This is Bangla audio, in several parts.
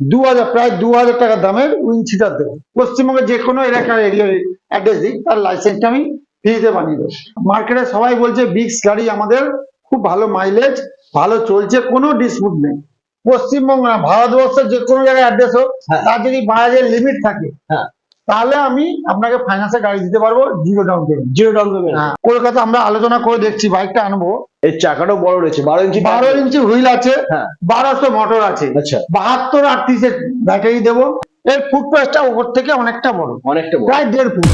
দু হাজার প্রায় দু হাজার টাকা দামের উইনচিটার দেবো পশ্চিমবঙ্গের যে কোনো এলাকার এরিয়ার অ্যাড্রেস দিই তার লাইসেন্সটা আমি ফ্রিতে বানিয়ে দেবো মার্কেটে সবাই বলছে বিক্স গাড়ি আমাদের খুব ভালো মাইলেজ ভালো চলছে কোনো ডিসপুট নেই পশ্চিমবঙ্গ না ভারতবর্ষের যে কোনো জায়গায় অ্যাড্রেস হোক হ্যাঁ। তার যদি বাজারের লিমিট থাকে হ্যাঁ। তাহলে আমি আপনাকে ফাইন্যান্সে গাড়ি দিতে পারব zero down payment zero down payment হ্যাঁ। কলকাতা আমরা আলোচনা করে দেখছি বাইকটা আনব। এর চাকাটাও বড় রয়েছে বারো ইঞ্চি বারো ইঞ্চি হুইল আছে হ্যাঁ। বারোশো মোটর আছে। আচ্ছা। বাহাত্তর আটত্রিশের ব্যাটারি দেবো। এর ফুটপাথটা ওপর থেকে অনেকটা বড়। অনেকটা প্রায় দেড় ফুট।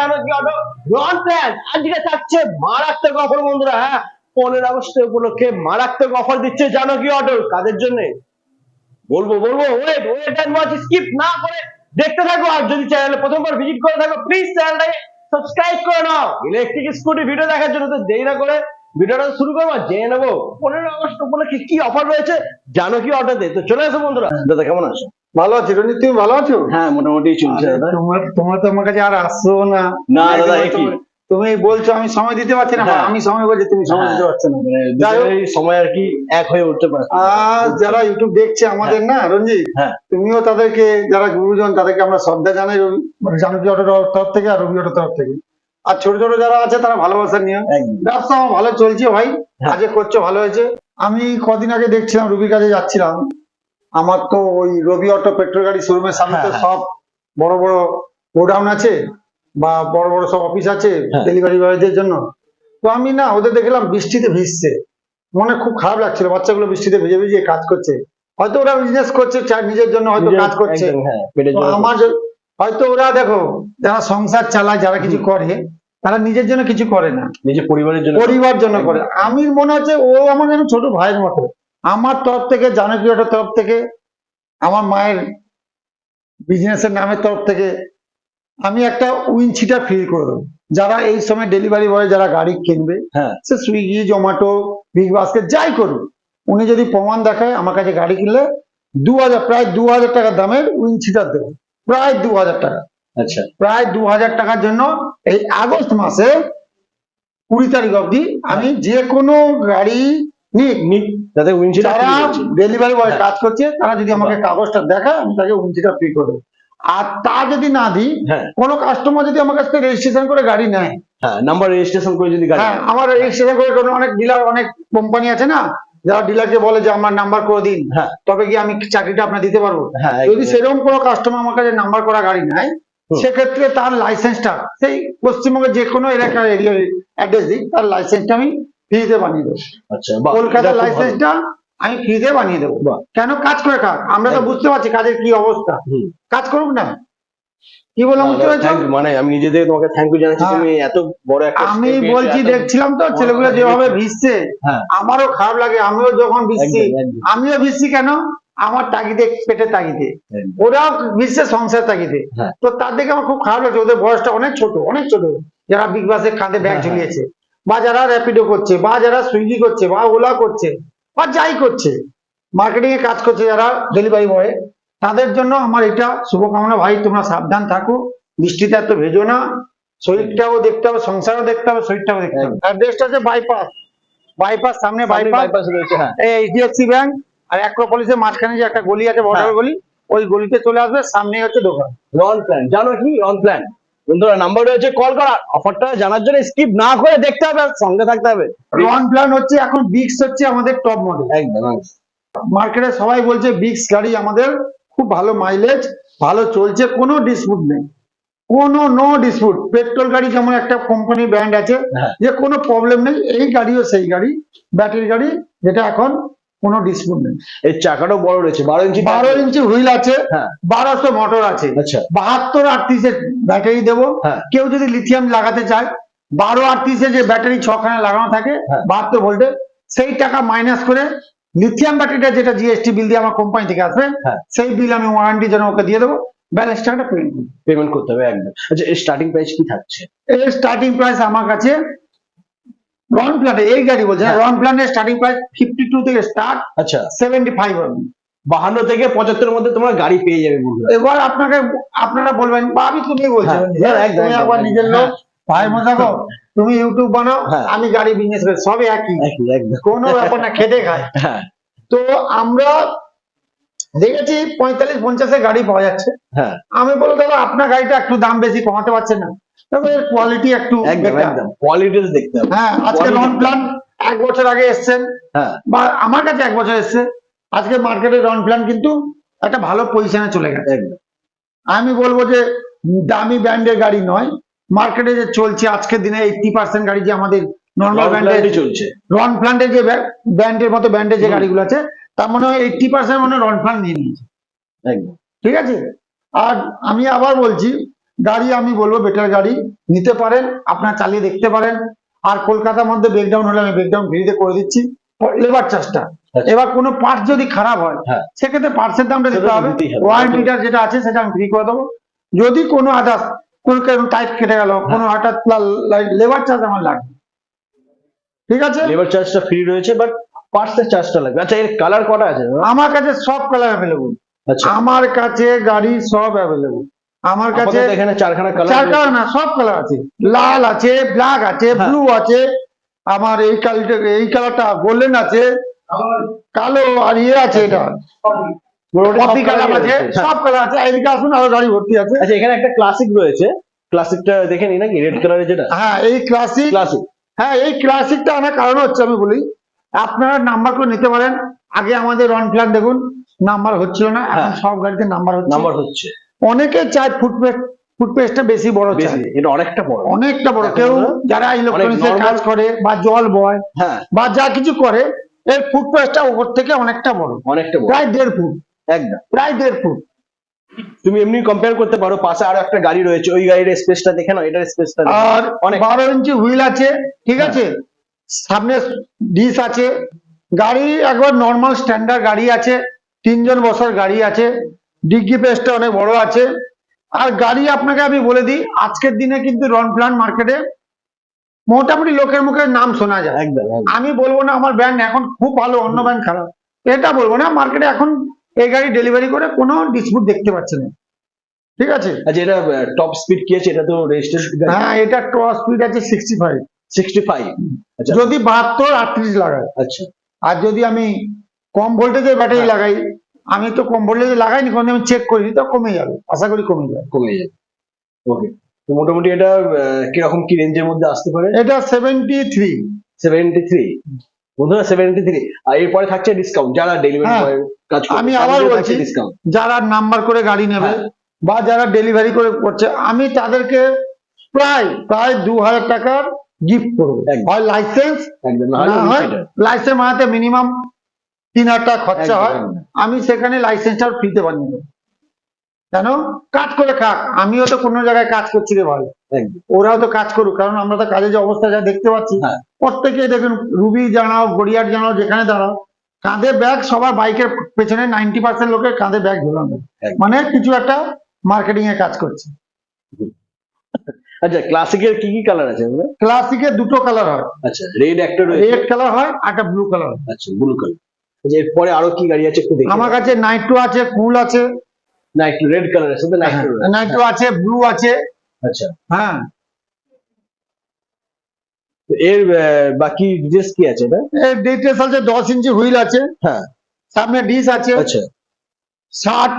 চলে এসেছি জানো কি অটো? রন প্ল্যান আজকে থাকছে মারাত্মক অফার বন্ধুরা হ্যাঁ? প্রথমবার ভিজিট করে প্লিজ করে নাও। ইলেকট্রিক স্কুটি ভিডিও দেখার জন্য তো না করে ভিডিওটা শুরু করব নেব। উপলক্ষে কি অফার রয়েছে তো চলে আসো বন্ধুরা। দাদা, কেমন আছো? ভালো আছি রঞ্জিত তুমি ভালো আছো? হ্যাঁ মোটামুটি চলছে দাদা। তোমার তোমার তো আমার কাছে আর আসছো না। না, দাদা, কি? তুমি- বলছো আমি সময় দিতে পারছি না। হ্যাঁ। আমি সময় বলছি তুমি সময় দিতে পারছ না। মানে। সময় আর কি এক হয়ে উঠতে পারে। আর যারা ইউটিউব দেখছে আমাদের না রঞ্জিত হ্যাঁ। তুমিও তাদেরকে যারা গুরুজন তাদেরকে আমরা শ্রদ্ধা জানাই রবি মানে জানকী অটোর তরফ থেকে আর রবি অটোর তরফ থেকে। আর ছোট ছোট যারা আছে তারা ভালোবাসা নিয়ে ব্যবসা আমার ভালো চলছে ভাই। হ্যাঁ। আজকে করছ ভালো হয়েছে। আমি কদিন আগে দেখছিলাম রবির কাছে যাচ্ছিলাম। আমার তো ওই রবি অটো পেট্রোল গাড়ি শোরুমের সামনে তো হ্যাঁ, হ্যাঁ। সব বড় বড় গোডাউন আছে বা বড় বড় সব অফিস আছে হ্যাঁ। ডেলিভারি বয়দের জন্য। তো আমি না ওদের দেখলাম বৃষ্টিতে ভিজছে। মনে খুব খারাপ লাগছিল। বাচ্চাগুলো বৃষ্টিতে ভিজে ভিজে কাজ করছে। হয়তো ওরা বিজনেস করছে নিজের জন্য হয়তো কাজ করছে। হ্যাঁ আমার হয়তো ওরা দেখো যারা সংসার চালায় যারা কিছু করে তারা নিজের জন্য কিছু করে না। নিজের পরিবারের জন্য পরিবার জন্য করে। আমি মনে হচ্ছে ও আমার যেন ছোট ভাইয়ের মতো। আমার তরফ থেকে জানকী অটোর তরফ থেকে আমার মায়ের বিজনেসের নামের তরফ থেকে আমি একটা উইন উইনচিটা ফ্রি করে দেবো। যারা এই সময় ডেলিভারি বয় যারা গাড়ি কিনবে হ্যাঁ। সে সুইগি জোম্যাটো বিগ বাস্কেট যাই করুক উনি যদি প্রমাণ দেখায় আমার কাছে গাড়ি কিনলে দু হাজার প্রায় দু হাজার টাকার দামের উইনচিটার দেবো। প্রায় দু হাজার টাকা। আচ্ছা। প্রায় দু হাজার টাকার জন্য এই আগস্ট মাসে কুড়ি তারিখ অবধি আমি যে কোনো গাড়ি নিক। নিক। যাতে উইন্ডশিল্ড যারা ডেলিভারি বয় হ্যাঁ। কাজ করছে তারা যদি আমাকে কাগজটা দেখায় আমি তাকে উনচিটা ফ্রি করে আর তা যদি না দিই হ্যাঁ। কোনো কাস্টমার যদি আমার কাছ থেকে রেজিস্ট্রেশন করে গাড়ি নেয়। হ্যাঁ নাম্বার রেজিস্ট্রেশন করে যদি গাড়ি হ্যাঁ আমার রেজিস্ট্রেশন করে কোনো অনেক ডিলার অনেক কোম্পানি আছে না যারা ডিলারকে বলে যে আমার নাম্বার করে দিন। হ্যাঁ। তবে কি আমি চাকরিটা আপনার দিতে পারব? হ্যাঁ যদি সেরকম কোনো কাস্টমার আমার কাছে নাম্বার করা গাড়ি নেয় সেক্ষেত্রে তার লাইসেন্সটা সেই পশ্চিমবঙ্গের যে কোনো এলাকার এরিয়ার অ্যাড্রেস দিই তার লাইসেন্সটা আমি ফ্রিতে বানিয়ে দেবো। আচ্ছা কলকাতার। লাইসেন্সটা আমি ফ্রিতে বানিয়ে দেবো। কেন? কাজ করে কাজ। আমরা তো বুঝতে পারছি কাজের কি অবস্থা। কাজ করুক না। কি বললাম বুঝতে পারছ? মানে আমি নিজে থেকে তোমাকে থ্যাংক ইউ জানাচ্ছি হ্যাঁ। তুমি এত বড় একটা আমি বলছি দেখছিলাম তো ছেলেগুলো যেভাবে ভিজছে হ্যাঁ। আমারও খারাপ লাগে আমিও যখন ভিজছি আমিও ভিজছি কেন? আমার তাগিদে পেটে তাগিদে। ওরাও ভিজছে সংসার তাগিদে। হ্যাঁ। তো তার দেখে আমার খুব খারাপ লাগছে ওদের বয়সটা অনেক ছোট অনেক ছোট। যারা বিগ বাসের কাঁধে ব্যাগ ঝুলিয়েছে। বা যারা র্যাপিডো করছে বা যারা সুইগি করছে বা ওলা করছে বা যাই করছে মার্কেটিং এ কাজ করছে যারা ডেলিভারি বয় তাদের জন্য আমার এটা শুভকামনা। ভাই তোমরা সাবধান থাকো বৃষ্টিতে এত ভেজো না শরীরটাও দেখতে হবে সংসারও দেখতে হবে শরীরটাও দেখতে হবে। অ্যাড্রেসটা হচ্ছে বাইপাস বাইপাস সামনে বাইপাস রয়েছে হ্যাঁ। এই এইচডিএফসি ব্যাংক আর অ্যাক্রোপলিসের মাঝখানে যে একটা গলি আছে বর্ডার হ্যাঁ। গলি ওই গলিতে চলে আসবে সামনেই হচ্ছে দোকান। রন প্ল্যান জানো কি? রন প্ল্যান বন্ধুরা নাম্বার রয়েছে কল করা। অফারটা জানার জন্য স্কিপ না করে দেখতে হবে সঙ্গে থাকতে হবে। রন প্ল্যান হচ্ছে এখন বিক্স হচ্ছে আমাদের টপ মডেল একদম একদম। মার্কেটে সবাই বলছে বিক্স গাড়ি আমাদের খুব ভালো মাইলেজ ভালো চলছে কোনো ডিসপুট নেই। কোনো নো ডিসপুট পেট্রোল গাড়ি যেমন একটা কোম্পানি ব্র্যান্ড আছে হ্যাঁ। যে কোনো প্রবলেম নেই এই গাড়িও সেই গাড়ি ব্যাটারি গাড়ি যেটা এখন কোনো ডিসপুট নেই। এর চাকাটাও বড় রয়েছে বারো ইঞ্চি বারো ইঞ্চি হুইল আছে হ্যাঁ। বারোশো মোটর আছে। আচ্ছা। বাহাত্তর আটত্রিশের ব্যাটারি দেবো। হ্যাঁ। কেউ যদি লিথিয়াম লাগাতে চায় বারো আটত্রিশে যে ব্যাটারি ছখানে লাগানো থাকে হ্যাঁ। বাহাত্তর ভোল্টে সেই টাকা মাইনাস করে লিথিয়াম ব্যাটারিটা যেটা জিএসটি বিল দিয়ে আমার কোম্পানি থেকে আসবে। সেই বিল আমি ওয়ারেন্টি জন্য ওকে দিয়ে দেবো। ব্যালেন্স টাকাটা পেমেন্ট পেমেন্ট করতে হবে একদম। আচ্ছা এর স্টার্টিং প্রাইস কি থাকছে? এর স্টার্টিং প্রাইস আমার কাছে রন প্ল্যানে এই গাড়ি বলছে হ্যাঁ। রন প্ল্যানের স্টার্টিং প্রাইস ফিফটি টু থেকে স্টার্ট আচ্ছা। সেভেন্টি ফাইভ অব্দি বাহান্ন থেকে পঁচাত্তরের মধ্যে তোমরা গাড়ি পেয়ে যাবে এবার আপনাকে আপনারা বলবেন বাবি তুমি বলছো। হ্যাঁ, হ্যাঁ, তুমি আবার নিজের লোক। ভাই মজাকো তুমি ইউটিউব বানাও হ্যাঁ। আমি গাড়ি বিজনেস করি সবই একই। কোনো ব্যাপার না খেটে খায়। হ্যাঁ। তো আমরা দেখেছি পঁয়তাল্লিশ পঞ্চাশে গাড়ি পাওয়া যাচ্ছে। হ্যাঁ। আমি বলব দাদা আপনার গাড়িটা একটু দাম বেশি কমাতে পারছেন না। তবে কোয়ালিটি একটু কোয়ালিটি দেখতে হবে। হ্যাঁ আজকে। প্ল্যান এক বছর আগে এসছেন। হ্যাঁ। বা আমার কাছে এক বছর এসছে। আজকে মার্কেটে প্ল্যান কিন্তু একটা ভালো পজিশনে চলে গেছে। আমি বলব যে দামি ব্র্যান্ডের গাড়ি নয়। মার্কেটে যে চলছে আজকের দিনে এইটটি পার্সেন্ট গাড়ি যে আমাদের নর্মাল ব্র্যান্ডের চলছে। রন প্ল্যান্টের যে ব্র্যান্ডের মতো ব্র্যান্ডের যে। গাড়িগুলো আছে তার মনে হয় এইটটি পার্সেন্ট মনে রন প্ল্যান্ট নিয়ে নিয়েছে। একদম। ঠিক আছে? আর আমি আবার বলছি গাড়ি আমি বলব বেটার গাড়ি নিতে পারেন আপনার চালিয়ে দেখতে পারেন। আর কলকাতার মধ্যে ব্রেকডাউন হলে আমি ব্রেকডাউন ফ্রিতে করে দিচ্ছি লেবার চার্জটা আচ্ছা। এবার কোনো পার্ট যদি খারাপ হয় হ্যাঁ। সেক্ষেত্রে পার্টসের দামটা দিতে হবে। ওয়ারেন্টিটা যেটা আছে সেটা আমি ফ্রি করে দেবো। যদি কোনো আদার্স কোনো টাইট কেটে গেল হ্যাঁ। কোনো হঠাৎ লেবার চার্জ আমার লাগবে। ঠিক আছে? লেবার চার্জটা ফ্রি রয়েছে বাট পার্টসের চার্জটা লাগবে। আচ্ছা এর কালার কটা আছে? আমার কাছে সব কালার অ্যাভেলেবল আচ্ছা। আমার কাছে গাড়ি সব অ্যাভেলেবল আমার কাছে এখানে চারখানা চার কালার কালার না সব কালার আছে। লাল আছে ব্ল্যাক আছে হ্যাঁ। ব্লু আছে। আমার এই কালারটা এই কালারটা গোল্ডেন আছে। কালো আর ইয়ে আছে এটা। কফি কালার আছে সব কালার আছে। এদিকে আসুন আরও গাড়ি ভর্তি আছে। আচ্ছা এখানে একটা ক্লাসিক রয়েছে। ক্লাসিকটা দেখে নি নাকি? রেড কালারের যেটা? হ্যাঁ এই ক্লাসিক ক্লাসিক হ্যাঁ এই ক্লাসিকটা আনার কারণ হচ্ছে আমি বলি আপনারা নাম্বার করে নিতে পারেন। আগে আমাদের রন প্ল্যান দেখুন নাম্বার হচ্ছিল না এখন হ্যাঁ। সব গাড়িতে নাম্বার হচ্ছে। নাম্বার হচ্ছে। অনেকে চায় ফুটপেস্ট ফুটপেস্টটা বেশি বড় চায়। এটা অনেকটা বড়। অনেকটা বড়। কেউ যারা ইলেকট্রনিক্স এর কাজ করে বা জল বয় হ্যাঁ। বা যা কিছু করে এর ফুটপেস্টটা উপর থেকে অনেকটা বড়। অনেকটা বড়। প্রায় দেড় ফুট একদম। প্রায় দেড় ফুট তুমি এমনি কম্পেয়ার করতে পারো পাশে আরও একটা গাড়ি রয়েছে ওই গাড়ির স্পেসটা দেখে নাও এটার স্পেসটা আর অনেক। বারো ইঞ্চি হুইল আছে ঠিক হ্যাঁ। আছে? সামনে ডিস আছে গাড়ি একবার নর্মাল স্ট্যান্ডার্ড গাড়ি আছে তিনজন বসার গাড়ি আছে ডিগ্গি পেস্টটা অনেক বড় আছে। আর গাড়ি আপনাকে আমি বলে দিই আজকের দিনে কিন্তু রন প্ল্যান মার্কেটে মোটামুটি লোকের মুখে নাম শোনা যায়। একদম একদম। আমি বলব না আমার ব্র্যান্ড এখন খুব ভালো অন্য ব্র্যান্ড খারাপ। এটা বলব না মার্কেটে এখন এই গাড়ি ডেলিভারি করে কোনো ডিসপুট দেখতে পাচ্ছে না। ঠিক আছে? আচ্ছা এটা টপ স্পিড কি আছে? এটা তো রেজিস্ট্রেশন হ্যাঁ এটা টপ স্পিড আছে সিক্সটি ফাইভ সিক্সটি ফাইভ আচ্ছা। যদি বাহাত্তর আটত্রিশ লাগাই। আচ্ছা। আর যদি আমি কম ভোল্টেজের ব্যাটারি হ্যাঁ। লাগাই আমি তো কম ভোল্টেজে লাগাইনি কোনো আমি চেক করিনি তো কমে যাবে আশা করি কমে যাবে। কমে যাবে। ওকে তো মোটামুটি এটা কীরকম কি রেঞ্জের মধ্যে আসতে পারে? এটা সেভেন্টি থ্রি সেভেন্টি থ্রি বন্ধুরা সেভেন্টি থ্রি আর এরপরে থাকছে ডিসকাউন্ট যারা ডেলিভারি হ্যাঁ। কাজ করে আমি আবার বলছি ডিসকাউন্ট যারা নাম্বার করে গাড়ি নেবে হ্যাঁ। বা যারা ডেলিভারি করে করছে আমি তাদেরকে প্রায় প্রায় দু হাজার টাকার গিফট করব। হয় লাইসেন্স লাইসেন্স বানাতে মিনিমাম তিন হাজার টাকা খরচা হয়। আমি সেখানে লাইসেন্সটা ফ্রিতে বানিয়ে দেবো। কেন? কাজ করে খাক। আমিও তো কোনো জায়গায় কাজ করছি রে ভাই। ওরাও তো কাজ করুক কারণ আমরা তো কাজের যে অবস্থা যা দেখতে পাচ্ছি হ্যাঁ। প্রত্যেকে দেখুন রুবি জানাও গড়িয়ার জানাও যেখানে দাঁড়াও কাঁধে ব্যাগ সবার বাইকের পেছনে নাইনটি পার্সেন্ট লোকের কাঁধে ব্যাগ ঝোলানো। মানে কিছু একটা মার্কেটিং এ কাজ করছে। আচ্ছা ক্লাসিকের কি কি কালার আছে এগুলো? ক্লাসিকের দুটো কালার হয়। আচ্ছা রেড একটা রয়েছে। রেড কালার হয় আর একটা ব্লু কালার আচ্ছা ব্লু কালার আচ্ছা এরপরে আরও কি গাড়ি আছে একটু দেখি আমার কাছে নাইট্রো আছে কুল আছে। না একটু রেড কালার আছে তো না একটু নাইট্রো আছে ব্লু আছে। আচ্ছা। হ্যাঁ। এর বাকি ডিটেলস কি আছে এটা? এর ডিটেলস আছে দশ ইঞ্চি হুইল আছে। হ্যাঁ। সামনে ডিস আছে। আচ্ছা। ষাট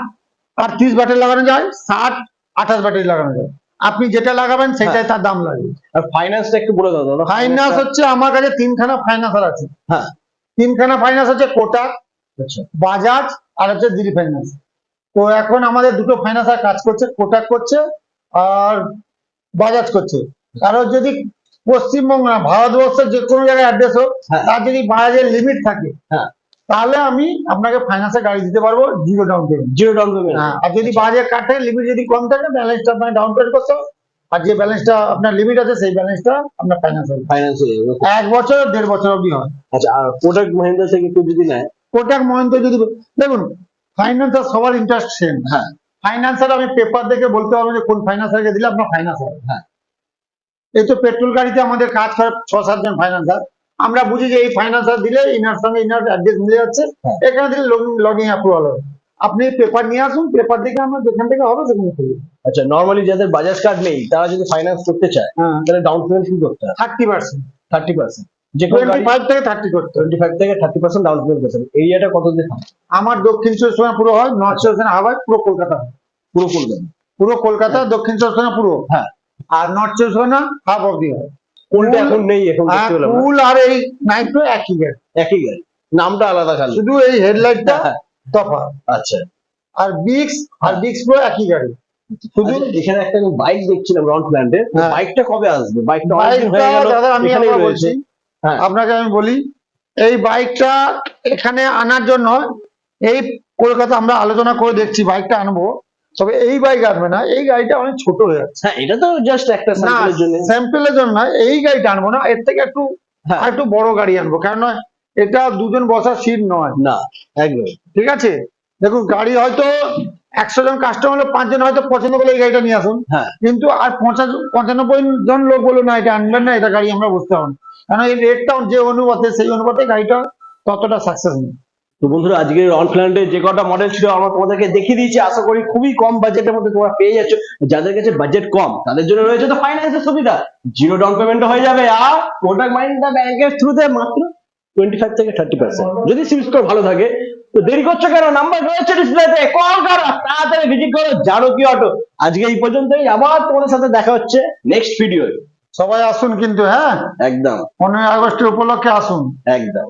আটত্রিশ ব্যাটারি লাগানো যায় ষাট আঠাশ ব্যাটারি লাগানো যায়। আপনি যেটা লাগাবেন সেটাই তার দাম লাগবে। আর ফাইন্যান্সটা একটু বলে দাও দাদা। ফাইন্যান্স হচ্ছে আমার কাছে তিনখানা ফাইন্যান্সার আছে। হ্যাঁ। তিনখানা ফাইন্যান্স হচ্ছে কোটাক আচ্ছা। বাজাজ আর হচ্ছে দিল্লি ফাইন্যান্স তো এখন আমাদের দুটো ফাইন্যান্সার কাজ করছে কোটাক করছে আর বাজাজ করছে। কারও যদি পশ্চিমবঙ্গ না ভারতবর্ষের যে কোনো জায়গায় অ্যাড্রেস হোক হ্যাঁ। তার যদি বাজাজের লিমিট থাকে হ্যাঁ। তাহলে আমি আপনাকে ফাইন্যান্সে গাড়ি দিতে পারব zero down payment zero down payment হ্যাঁ আর যদি বাজার কাটে লিমিট যদি কম থাকে ব্যালেন্সটা আপনাকে ডাউন পেমেন্ট করতে আর যে ব্যালেন্সটা আপনার লিমিট আছে সেই ব্যালেন্সটা আপনার ফাইন্যান্স হবে ফাইন্যান্স হয়ে যাবে এক বছর দেড় বছর অবধি হয়। আচ্ছা আর কোটাক মহিন্দ্রা থেকে কেউ যদি নেয়? কোটাক মহেন্দ্র যদি দেখুন ফাইন্যান্সার সবার ইন্টারেস্ট সেম হ্যাঁ। ফাইন্যান্সার আমি পেপার দেখে বলতে পারব যে কোন ফাইন্যান্সারকে দিলে আপনার ফাইন্যান্স হবে। হ্যাঁ। এই তো পেট্রোল গাড়িতে আমাদের কাজ করে ছ সাতজন ফাইন্যান্সার আমরা বুঝি যে এই ফাইন্যান্সার দিলে ইনার সঙ্গে ইনার অ্যাড্রেস মিলে যাচ্ছে। এখানে দিলে লগিং অ্যাপ্রুভাল হবে। আপনি পেপার নিয়ে আসুন পেপার দেখে আমরা যেখান থেকে হবে সেখানে খুলবো আচ্ছা নর্মালি যাদের বাজাজ কার্ড নেই তারা যদি ফাইন্যান্স করতে চায় হ্যাঁ। তাহলে ডাউন পেমেন্ট কি করতে হয়? থার্টি পার্সেন্ট থার্টি পার্সেন্ট যে টোয়েন্টি ফাইভ থেকে থার্টি করতে টোয়েন্টি ফাইভ থেকে থার্টি পার্সেন্ট ডাউন পেমেন্ট করতে হবে। এরিয়াটা কত দিয়ে থাকে আমার দক্ষিণ চব্বিশ পরগনা পুরো হয় নর্থ চব্বিশ পরগনা পুরো কলকাতা। পুরো করবেন পুরো কলকাতা দক্ষিণ চব্বিশ পরগনা পুরো। হ্যাঁ। আর নর্থ চব্বিশ পরগনা হাফ অব্দি হয় কোনটা এখন নেই এখন আর দেখতে পেলাম না। কুল আর এই নাইট্রো একই গাড়ি একই গাড়ি নামটা আলাদা খালি। শুধু এই হেডলাইটটা হ্যাঁ। তফাৎ। আচ্ছা। আর বিক্স আর বিক্স পুরো একই গাড়ি। শুধু আচ্ছা, এখানে একটা আমি বাইক দেখছিলাম রন প্ল্যান্ডে হ্যাঁ। বাইকটা কবে আসবে? বাইকটা অনেকদিন বাইকটা হয়ে গেল দাদা আমি এখানেই আবার রয়েছে। বলছি হ্যাঁ। আপনাকে আমি বলি এই বাইকটা এখানে আনার জন্য এই কলকাতা আমরা আলোচনা করে দেখছি বাইকটা আনব। তবে এই বাইক আসবে না এই গাড়িটা অনেক ছোট হয়ে যাচ্ছে। হ্যাঁ এটা তো জাস্ট একটা সাইকেলের জন্য। স্যাম্পেলের জন্য না, এই গাড়িটা আনব না এর থেকে একটু হ্যাঁ। একটু বড় গাড়ি আনব কেন এটা দুজন বসার সিট নয়। না একদম। ঠিক আছে? দেখুন গাড়ি হয়তো একশো জন কাস্টমার হলে পাঁচজন হয়তো পছন্দ করলে এই গাড়িটা নিয়ে আসুন। হ্যাঁ। কিন্তু আর পঞ্চাশ পঁচানব্বই জন লোক বলল না এটা আনবেন না এটা গাড়ি আমরা বুঝতে পারব না। কারণ এই রেটটাও যে অনুপাতে সেই অনুপাতে গাড়িটা ততটা সাকসেস নেই। তো বন্ধুরা আজকে রন প্ল্যান্ডে যে কটা মডেল ছিল আমরা তোমাদেরকে দেখিয়ে দিয়েছি। আশা করি খুবই কম বাজেটের মধ্যে তোমরা পেয়ে যাচ্ছ। যাদের কাছে বাজেট কম তাদের জন্য রয়েছে তো ফাইন্যান্সের সুবিধা। জিরো ডাউন পেমেন্ট হয়ে যাবে আর কোটাক মাইন্ডা ব্যাংকের থ্রুতে মাত্র টোয়েন্টি ফাইভ থেকে থার্টি পার্সেন্ট যদি সিভিল স্কোর ভালো থাকে তো দেরি করছ কেন? নাম্বার রয়েছে ডিসপ্লেতে কল করো তাড়াতাড়ি ভিজিট করো জানো কি অটো আজকে এই পর্যন্তই আবার তোমাদের সাথে দেখা হচ্ছে নেক্সট ভিডিও সবাই আসুন কিন্তু হ্যাঁ? একদম। পনেরোই আগস্টের উপলক্ষে আসুন। একদম।